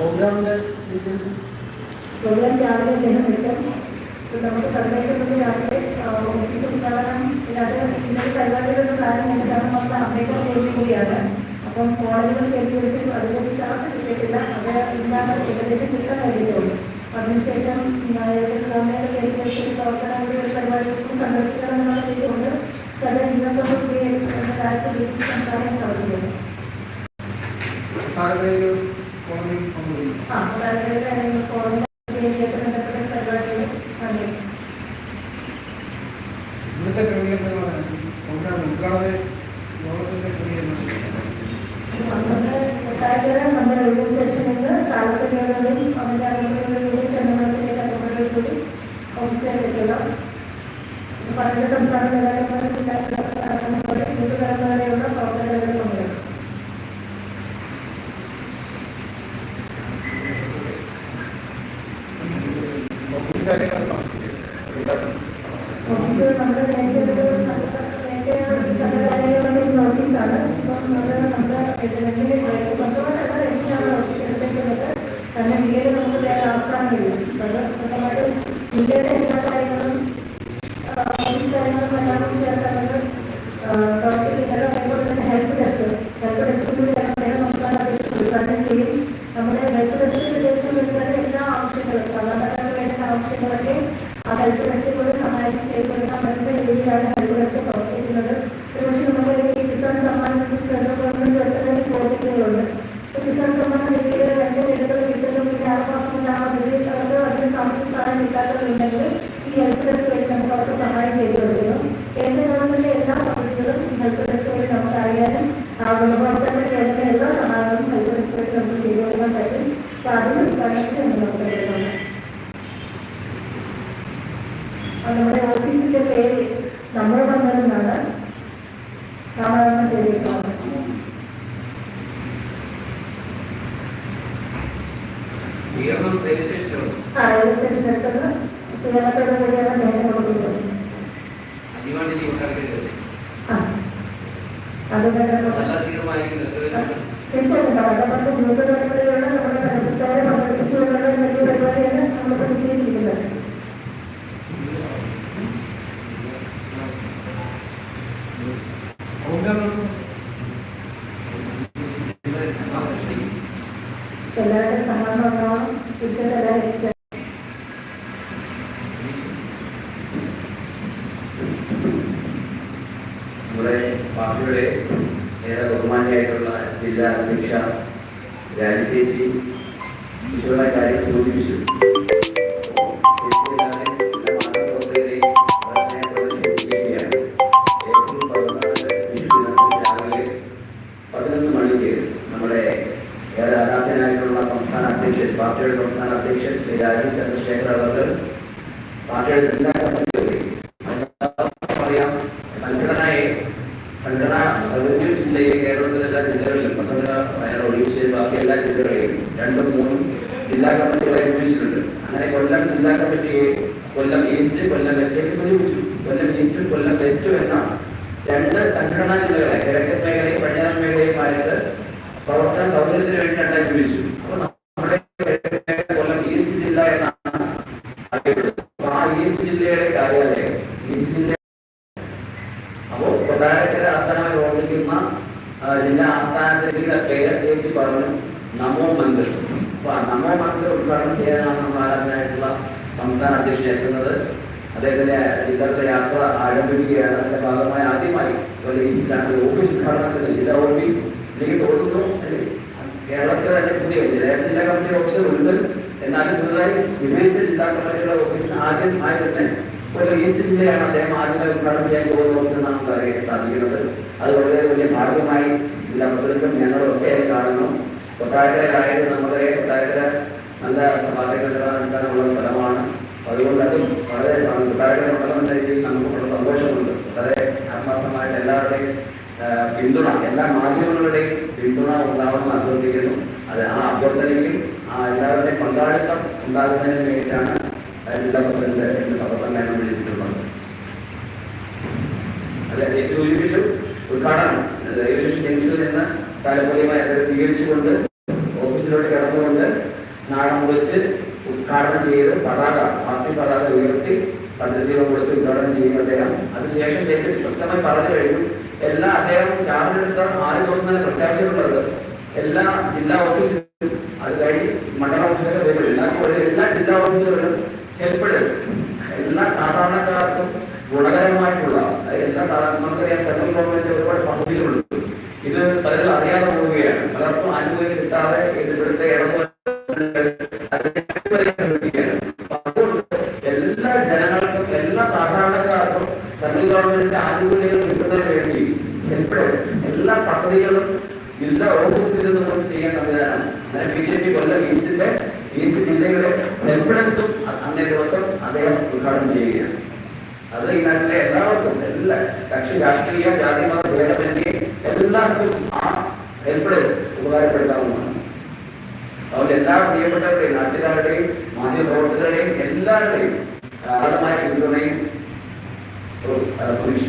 പ്രോഗ്രാമിന്റെ details programme രാവിലെ അദ്ദേഹം വിളിക്കാം ഇപ്പൊ നമുക്ക് തന്നേക്കുന്നത് രാവിലെ ഓഫീസ് ഉദ്ഘാടനം ഇല്ലാതെ ഇന്നത്തെ പരിപാടികളുടെ പ്ലാൻ ചെയ്തിട്ടാണ് നമ്മൾ അപ്ഡേറ്റ് ചെയ്യുന്നത് കൂടിയാണ് അപ്പം കോളേജുകൾ കേന്ദ്രീകരിച്ച് അതിനെ ചാർജ് കിട്ടിയിട്ടില്ല അത് ഇന്നാണ് ഏകദേശം കിട്ടാൻ കഴിഞ്ഞിട്ടുള്ളൂ അതിനുശേഷം ഗവൺമെന്റ് കേന്ദ്രീകരിച്ച് പ്രവർത്തനങ്ങളുടെ ഒരു പരിപാടികൾക്കും സംഘടിപ്പിക്കണമെന്നുള്ള രീതികൊണ്ട് ചില ഇന്നത്തെ കൂടി എന്ന കാര്യത്തിൽ സംസാരിക്കാൻ സാധിക്കുന്നു പല സംസ്ഥാന പ്രവർത്തനങ്ങളിൽ പങ്കെടുക്കും ഓഫീസ് നമ്മുടെ ഒരു സംഘകാര്യങ്ങളുടെ ഒരു ഓഫീസാണ് ഇപ്പം അത് നമ്മുടെ ഇതിലേക്ക് സ്വന്തമായിട്ടല്ല എനിക്കാണ് ഓഫീസ് എടുത്തേക്കുന്നത് കാരണം ഇന്ത്യയിൽ നമുക്ക് വേറെ ആസ്ഥാനമില്ല അത് സ്വന്തമായിട്ട് ഇന്ത്യയുടെ എല്ലാ കാര്യങ്ങളും ആ, ഓഫീസ് കാര്യങ്ങളും എല്ലാം ചേർക്കുന്നത് പ്രവർത്തിക്കുന്നത് അതേപോലെ തന്നെ ഹെൽപ്പ് ഡെസ്ക് ഹെൽപ്പ് ഡെസ്ക് കൂടി വേറെ സംസ്ഥാന അധ്യക്ഷൻ ഉദ്ഘാടനം ചെയ്യും നമ്മുടെ ഹെൽപ്പ് ഡെസ്കിന് ഉദ്ദേശം വെച്ചാൽ എല്ലാ സാധാരണക്കാർക്ക് വേണ്ട ആവശ്യങ്ങളൊക്കെ ആ ഹെൽപ്പ് ഡെസ്കിൽ കൂടി സഹായം രീതിയിലാണ് ഹെൽപ്പ് ഡെസ്ക് പ്രവർത്തിക്കുന്നത് പക്ഷേ നമുക്ക് ഈ കിസാൻ സമ്മാൻ കേന്ദ്ര ഗവൺമെന്റ് ഒട്ടനവധി പ്രോജക്റ്റുകളുണ്ട് കിസാൻ സമ്മാൻ നിധിയിൽ രണ്ട് വീടുകൾ കിട്ടുന്നു പിന്നെ ആറ് മാസം ആ പദ്ധതി അവർക്ക് അതിന് സാമ്പത്തിക ഈ ഹെൽപ്പ് ഡെസ്ക് വഴി നമുക്ക് ചെയ്തു എല്ലാ പദ്ധതികളും ഹെൽപ്പ് ഡെസ്ക് വഴി നമുക്ക് അറിയാനും ഗുണഭോക്താക്കളുടെ എല്ലാ സഹായങ്ങളും ചെയ്തു കൊടുക്കാൻ പറ്റും അപ്പൊ അതിന് ഉദ്ഘാടനത്തിന് നമ്മൾ നമുക്ക് എടുക്കുന്നത് അത് നമ്മുടെ ഓഫീസിന്റെ പേര് നമ്മുടെ പങ്കെടുന്നാണ് നാമകരണം ചെയ്തിരിക്കുന്നത് സ്വീകരണം റെയിൽവേ സ്റ്റേഷനിലുണ്ട് ആ റെയിൽവേ സ്റ്റേഷൻ എടുത്തത് സ്വീകരണത്തോടു കൂടിയാണ് നേരെ കൊടുക്കുന്നത്. തീർച്ചയായിട്ടും കടപ്പുറത്ത് മൂന്ന് തലമുറയിലുള്ള നമ്മുടെ പരമ്പരയെ പങ്കെടുപ്പിച്ചുകൊണ്ടുള്ള വലിയ പരിപാടിയാണ് നമ്മളിപ്പോൾ നിശ്ചയിച്ചിരിക്കുന്നത് എല്ലാവരുടെ സമ്മതം ഉണ്ടാവണം. തീർച്ചയായിട്ടും പതിനൊന്ന് മണിക്ക് നമ്മുടെ ഏറെ ആരാധനായിട്ടുള്ള സംസ്ഥാന അധ്യക്ഷൻ പാർട്ടിയുടെ സംസ്ഥാന അധ്യക്ഷൻ ശ്രീ രാജീവ് ചന്ദ്രശേഖർ അവർ പാർട്ടിയുടെ ജില്ലാ കമ്മിറ്റി ഓഫീസ് പറയാം സംഘടനയെ ബാക്കി എല്ലാ ജില്ലകളിലും മൂന്നും ജില്ലാ അങ്ങനെ ജില്ലാ സംഘടനാ ജില്ലകളെ കിഴക്കൻ മേഖലയും പടിഞ്ഞാറൻ മേഖലയുമായിട്ട് പ്രവർത്തന സൗകര്യത്തിന് വേണ്ടി രണ്ടായി തിരിച്ചു അപ്പോൾ നമ്മുടെ കൊല്ലം ഈസ്റ്റ് ജില്ല എന്നാണ് അറിയപ്പെടുന്നത് അപ്പോൾ ആ ഈസ്റ്റ് ജില്ലയുടെ കാര്യാലയം ഈസ്റ്റ് ജില്ല അപ്പോൾ കൊട്ടാരക്കര ആസ്ഥാനമായി പ്രവർത്തിക്കുന്ന ആ, ജില്ലാ ആസ്ഥാനത്തിന്റെ പേര് ചേച്ചി പറഞ്ഞു നമോ മന്ദിർ അപ്പൊ നമോ മന്ദിർ ഉദ്ഘാടനം ചെയ്യാനാണ് നമ്മൾ ആരാധനായിട്ടുള്ള സംസ്ഥാന അധ്യക്ഷൻ എത്തുന്നത് അദ്ദേഹത്തിന്റെ ജില്ലയുടെ യാത്ര ആരംഭിക്കുകയാണ്. അതിന്റെ ഭാഗമായി ആദ്യമായി ഓഫീസ് ഉദ്ഘാടനത്തിന് ജില്ലാ ഓഫീസ് എനിക്ക് തോന്നുന്നു കേരളത്തിൽ തന്നെ പുതിയ ജില്ലാ. കമ്മിറ്റി ഓഫീസർ ഉണ്ട്? എന്നാലും പുതുതായി വിഭജിച്ച ജില്ലാ കമ്മിറ്റിയുടെ ഓഫീസിന് ആദ്യം ആയി തന്നെ ഒരു ഈസ്റ്റ് ജില്ലയാണ് അദ്ദേഹം ആദ്യമേ ഉദ്ഘാടനം ചെയ്യാൻ പോകുന്നത് നമുക്ക് അറിയാൻ സാധിക്കുന്നത്. അത് വളരെ വലിയ ഭാഗ്യമായി ജില്ലാ പ്രസിഡന്റും ഞങ്ങളും ഒക്കെ കാണുന്നു. കൊട്ടാരക്കരയിലായത് നമ്മുടെ കൊട്ടാരക്കര നല്ല സമാജ സംഘടന സ്ഥലമാണ്. അതുകൊണ്ട് അതും വളരെ കൊട്ടാരക്കര മണ്ഡലം എന്ന രീതിയിൽ നമുക്കുള്ള സന്തോഷമുണ്ട്. വളരെ ആത്മാർത്ഥമായിട്ട് എല്ലാവരുടെയും പിന്തുണ എല്ലാ മാധ്യമങ്ങളുടെയും പിന്തുണ ഉണ്ടാവണമെന്ന് അഭ്യർത്ഥിക്കുന്നു. അത് ആ അഭ്യർത്ഥനയ്ക്കും ആ എല്ലാവരുടെയും പങ്കാളിത്തം ഉണ്ടാകുന്നതിന് വേണ്ടിയിട്ടാണ് ജില്ലാ പ്രസിഡന്റ് എന്ന് പത്രസമ്മേളനം വിളിച്ചിട്ടുള്ളത് അല്ല സൂചിപ്പിച്ചു ഉദ്ഘാടനം റെയിൽവേ സ്റ്റേഷൻ ജംഗ്ഷനിൽ നിന്ന് താലപ്പൊലിയുമായി അദ്ദേഹം സ്വീകരിച്ചുകൊണ്ട് ഓഫീസിലോട്ട് കടന്നുകൊണ്ട് വെച്ച് ഉദ്ഘാടനം ചെയ്ത് പതാക പാർട്ടി പതാക ഉയർത്തി പദ്ധതികൾ കൊടുത്ത് ഉദ്ഘാടനം ചെയ്യുന്ന അദ്ദേഹം. അതിനുശേഷം പറഞ്ഞു കഴിഞ്ഞു. എല്ലാ അദ്ദേഹം ചാർജ് എടുത്ത ആറ് ദിവസം എല്ലാ ജില്ലാ ഓഫീസിലും അത് കഴിഞ്ഞ് മണ്ഡല ഓഫീസിലൊക്കെ വരും എല്ലാ എല്ലാ ജില്ലാ ഓഫീസുകളിലും ഹെൽപ്പ് എല്ലാ സാധാരണക്കാർക്കും ഗുണകരമായിട്ടുള്ള എല്ലാ സാധാരണ നമുക്കറിയാം സെൻട്രൽ ഗവൺമെന്റ് ഒരുപാട് പദ്ധതികളുണ്ട്. ഇത് പലരും അറിയാതെ പോവുകയാണ്. പലർക്കും ആനുകൂല്യം കിട്ടാതെ ഇവിടുത്തെ അതുകൊണ്ട് എല്ലാ ജനങ്ങൾക്കും എല്ലാ സാധാരണക്കാർക്കും സെൻട്രൽ ഗവൺമെന്റിന്റെ ആനുകൂല്യങ്ങൾ കിട്ടുന്നതിന് വേണ്ടി ഹെൽപ്പ് എല്ലാ പദ്ധതികളും ജില്ലാ ഓഫീസിൽ നിന്ന് ചെയ്യാൻ സംവിധാനമാണ്. ബി ജെ പി കൊല്ലം ഈസ്റ്റിന്റെ ഈസ്റ്റ് ജില്ലയുടെ ഹെൽപ്പ് ഡെസ്കും അന്നേ ദിവസം അദ്ദേഹം ഉദ്ഘാടനം ചെയ്യുകയാണ്. അത് ഈ നാട്ടിലെ എല്ലാവർക്കും എല്ലാ കക്ഷി രാഷ്ട്രീയ ജാതി മത ഭേദമന്യേ എല്ലാവർക്കും ആ ഹെൽപ്പ് ഡെസ്ക് ഉപകാരപ്പെടുത്താവുന്നതാണ്. അതുകൊണ്ട് എല്ലാ പ്രിയപ്പെട്ടവരുടെയും നാട്ടുകാരുടെയും മാധ്യമപ്രവർത്തകരുടെയും എല്ലാവരുടെയും ധാരാളമായ പിന്തുണയും